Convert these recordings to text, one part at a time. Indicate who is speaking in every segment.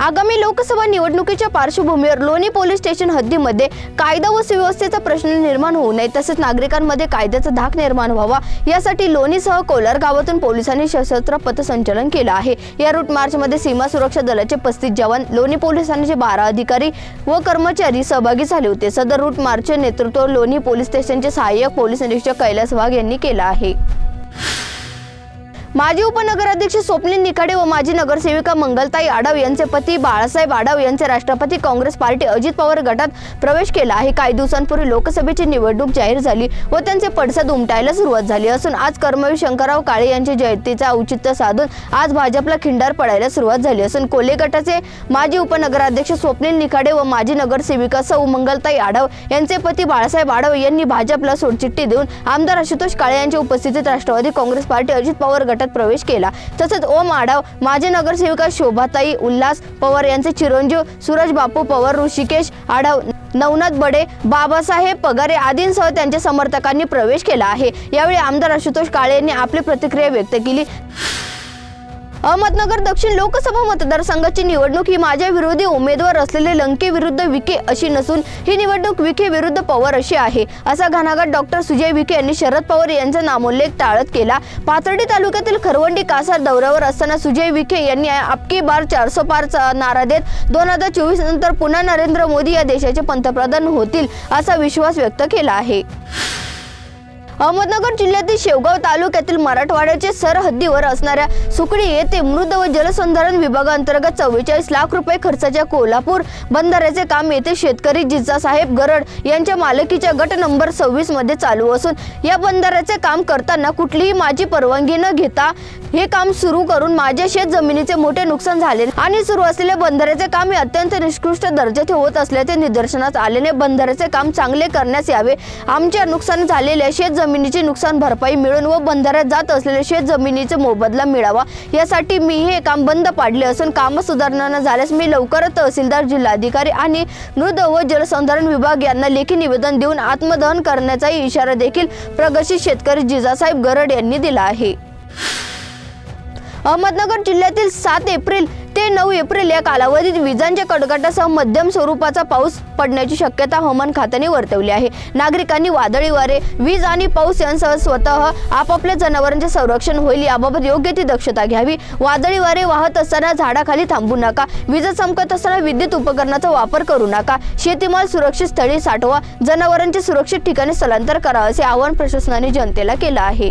Speaker 1: आगामी लोकसभा निवडणुकीच्या पार्श्वभूमीवर लोणी पोलीस स्टेशन हद्दीमध्ये कायदा व सुव्यवस्थेचा प्रश्न निर्माण होऊ नये तसेच नागरिकांमध्ये कायद्याचा धाक निर्माण व्हावा यासाठी लोणीसह कोलार गावातून पोलिसांनी सशस्त्र पथसंचलन केलं आहे. या रूट मार्चमध्ये सीमा सुरक्षा दलाचे पस्तीस जवान लोणी पोलिसांचे बारा अधिकारी व कर्मचारी सहभागी झाले होते सदर रूट मार्चचे नेतृत्व लोणी पोलीस स्टेशनचे सहाय्यक पोलीस निरीक्षक कैलास वाघ यांनी केलं आहे. माजी उपनगराध्यक्ष स्वप्नील निखाडे व माजी नगरसेविका मंगलताई आडव यांचे पती बाळासाहेब आडव यांचे राष्ट्रपती काँग्रेस पार्टी अजित पवार गटात प्रवेश केला. आहे काही दिवसांपूर्वी लोकसभेची निवडणूक जाहीर झाली व त्यांचे पडसाद उमटायला सुरुवात झाली असून आज कर्मवीर शंकरराव काळे यांच्या जयंतीचा औचित्य साधून आज भाजपला खिंडार पडायला सुरुवात झाली असून कोले गटाचे माजी उपनगराध्यक्ष स्वप्नील निखाडे व माजी नगरसेविका सौ मंगलताई आडव यांचे पती बाळासाहेब आडव यांनी भाजपला सोडचिठ्ठी देऊन आमदार आशुतोष काळे यांच्या उपस्थितीत राष्ट्रवादी काँग्रेस पार्टी अजित पवार गटात प्रवेश केला. तसंच ओम आढाव माजी नगरसेविका शोभाताई उल्हास पवार यांचे चिरंजीव सूरज बापू पवार ऋषिकेश आढाव नवनाथ बडे बाबासाहेब पगारे आदींसह त्यांच्या समर्थकांनी प्रवेश केला आहे. यावेळी आमदार आशुतोष काळे यांनी आपली प्रतिक्रिया व्यक्त केली. अहमदनगर दक्षिण लोकसभा मतदारसंघाची निवडणूक ही माझ्या विरोधी उमेदवार असलेले लंके विरुद्ध विखे अशी नसून ही निवडणूक विखे विरुद्ध पवार अशी आहे. असा घणाघात डॉक्टर सुजय विखे यांनी शरद पवार यांचा नामोल्लेख टाळत केला. पाथर्डी तालुक्यातील खरवंडी कासार दौऱ्यावर असताना सुजय विखे यांनी आपकी बार चारसो पारचा नारा देत दोन हजार चोवीस नंतर पुन्हा नरेंद्र मोदी या देशाचे पंतप्रधान होतील असा विश्वास व्यक्त केला आहे. अहमदनगर जिल्ह्यातील शेवगाव तालुक्यातील मराठवाड्याच्या सरहद्दीवर असणाऱ्या सुकडी येथे मृद व जलसंधारण विभागाअंतर्गत चव्वेचाळीस लाख रुपये खर्चाच्या कोल्हापूर बंधाऱ्याचे काम येथे शेतकरी जिजासाहेब गरड यांच्या मालकीच्या गट नंबर सव्वीसमध्ये चालू असून या बंधाऱ्याचे काम करताना कुठलीही माझी परवानगी न घेता हे काम सुरू करून माझ्या शेत जमिनीचे मोठे नुकसान झाले आणि सुरू असलेले बंधाऱ्याचे काम हे अत्यंत निकृष्ट दर्जाचे होत असल्याचे निदर्शनास आलेले. बंधाऱ्याचे काम चांगले करण्यास यावे. आमच्या नुकसान झालेल्या शेत जमिनीची नुकसान भरपाई मिळून व बंधाऱ्यात जात असलेल्या शेत जमिनीचे मोबदला मिळावा यासाठी मी हे काम बंद पाडले असून काम सुधारणा न झाल्यास मी लवकरच तहसीलदार जिल्हाधिकारी आणि मृद व जलसंधारण विभाग यांना लेखी निवेदन देऊन आत्मदहन करण्याचाही इशारा देखील प्रगतशील शेतकरी जिजासाहेब गरड यांनी दिला आहे. अहमदनगर जिल्ह्यातील सात एप्रिल ते नऊ एप्रिल या कालावधीत विजांच्या कडकटासह मध्यम स्वरूपाचा पाऊस पडण्याची शक्यता हवामान खात्याने वर्तवली आहे. नागरिकांनी वादळी वारे वीज आणि पाऊस यांसह स्वतः आपापल्या जनावरांचे संरक्षण होईल याबाबत योग्य ती दक्षता घ्यावी. वादळी वारे वाहत असताना झाडाखाली थांबू नका. वीज चमकत असताना विद्युत उपकरणाचा वापर करू नका. शेतीमाल सुरक्षित स्थळी साठवा. जनावरांचे सुरक्षित ठिकाणी स्थलांतर करा असे आवाहन प्रशासनाने जनतेला केलं आहे.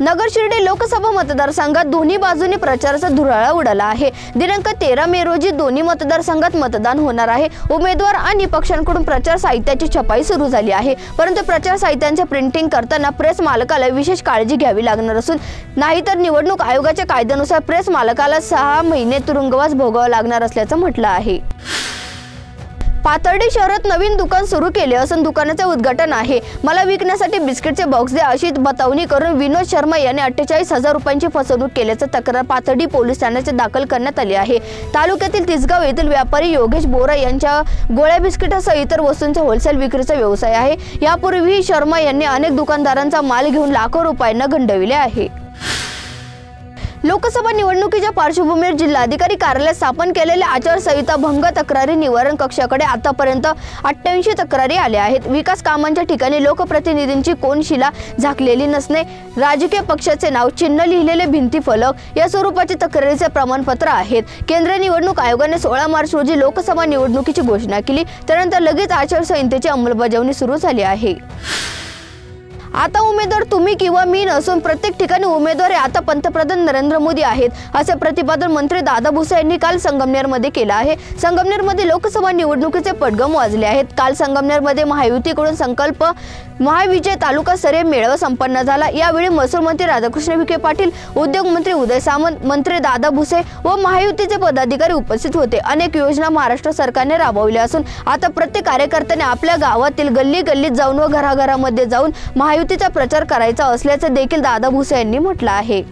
Speaker 1: नगर शिर्डी लोकसभा मतदारसंघात दोन्ही बाजूने प्रचाराचा धुराळा उडाला आहे. दिनांक तेरा मे रोजी दोन्ही मतदारसंघात मतदान होणार आहे. उमेदवार आणि पक्षांकडून प्रचार साहित्याची छपाई सुरू झाली आहे. परंतु प्रचार साहित्यांचे प्रिंटिंग करताना प्रेस मालकाला विशेष काळजी घ्यावी लागणार असून नाहीतर निवडणूक आयोगाच्या कायद्यानुसार प्रेस मालकाला सहा महिने तुरुंगवास भोगावा लागणार असल्याचं म्हटलं आहे. पाथर्डी शहरात नवीन दुकान सुरू केले असून दुकानाचे उद्घाटन आहे. मला विकण्यासाठी बिस्किटचे बॉक्स द्या अशी बतावणी करून विनोद शर्मा यांनी अठ्ठेचाळीस हजार रुपयांची फसवणूक केल्याचं तक्रार पाथर्डी पोलीस ठाण्याचे दाखल करण्यात आली आहे. तालुक्यातील तिसगाव येथील व्यापारी योगेश बोरा यांच्या गोळ्या बिस्किटासह इतर वस्तूंचा होलसेल विक्रीचा व्यवसाय आहे. यापूर्वीही शर्मा यांनी अनेक दुकानदारांचा माल घेऊन लाखो रुपयांना गंडविले आहे. लोकसभा निवडणुकीच्या पार्श्वभूमीवर जिल्हाधिकारी कार्यालयात स्थापन केलेल्या आचारसंहिता भंग तक्रारी निवारण कक्षाकडे आतापर्यंत अठ्ठ्याऐंशी तक्रारी आल्या आहेत. विकास कामांच्या ठिकाणी लोकप्रतिनिधींची कोनशिला झाकलेली नसणे राजकीय पक्षाचे नाव चिन्ह लिहिलेले भिंती फलक या स्वरूपाचे तक्रारीचे प्रमाणपत्र आहेत. केंद्रीय निवडणूक आयोगाने सोळा मार्च रोजी लोकसभा निवडणुकीची घोषणा केली. त्यानंतर लगेच आचारसंहितेची अंमलबजावणी सुरू झाली आहे. आता उमेदवार तुम्ही किंवा मी नसून प्रत्येक ठिकाणी उमेदवार हे आता पंतप्रधान नरेंद्र मोदी आहेत असे प्रतिपादन मंत्री दादा भुसे यांनी काल संगमनेरमध्ये केलं आहे. संगमनेरमध्ये लोकसभा निवडणुकीचे पडगम वाजले आहेत. काल संगमनेरमध्ये महायुतीकडून संकल्प महाविजय तालुका स्तरीय मेळावा संपन्न झाला. यावेळी महसूल मंत्री राधाकृष्ण विखे पाटील उद्योग मंत्री उदय सामंत मंत्री दादा भुसे व महायुतीचे पदाधिकारी उपस्थित होते. अनेक योजना महाराष्ट्र सरकारने राबवल्या असून आता प्रत्येक कार्यकर्त्याने आपल्या गावातील गल्ली गल्लीत जाऊन व घराघरामध्ये जाऊन महायुतीचा प्रचार करायचा असल्याचं देखील दादा भुसे यांनी म्हटलं आहे.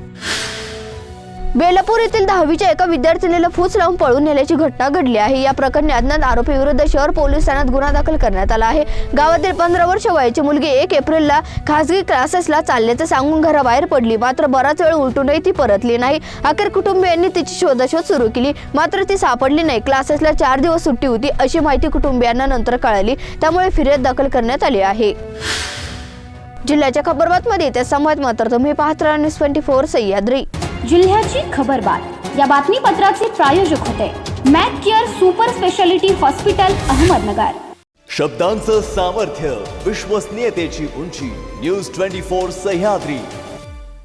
Speaker 1: बेलापूर येथील दहावीच्या एका विद्यार्थिनीला फूस लावून पळून नेल्याची घटना घडली आहे. या प्रकरणी अज्ञात आरोपी विरुद्ध शहर पोलीस ठाण्यात गुन्हा दाखल करण्यात आला आहे. गावातील पंधरा वर्ष वयाची मुलगी एक एप्रिलला खासगी क्लासेसला चालल्याचं सांगून घराबाहेर पडली. मात्र बराच वेळ उलटूनही ती परतली नाही. अखेर कुटुंबियांनी तिची शोधाशोध सुरू केली. मात्र ती सापडली नाही. क्लासेसला चार दिवस सुट्टी होती अशी माहिती कुटुंबियांना नंतर कळाली. त्यामुळे फिर्याद दाखल करण्यात आली आहे. जिल्ह्याच्या खबरबातमध्ये त्या समाज मात्र तुम्ही पाहत राहा न्यूज ट्वेंटी फोर सह्याद्री.
Speaker 2: जिल्ह्याची खबरबात. या बातमीपत्राचे प्रायोजक होते Mac Care super speciality hospital Ahmednagar.
Speaker 3: शब्दांचं सामर्थ्य विश्वसनीयतेची उंची. News twenty four Sahyadri.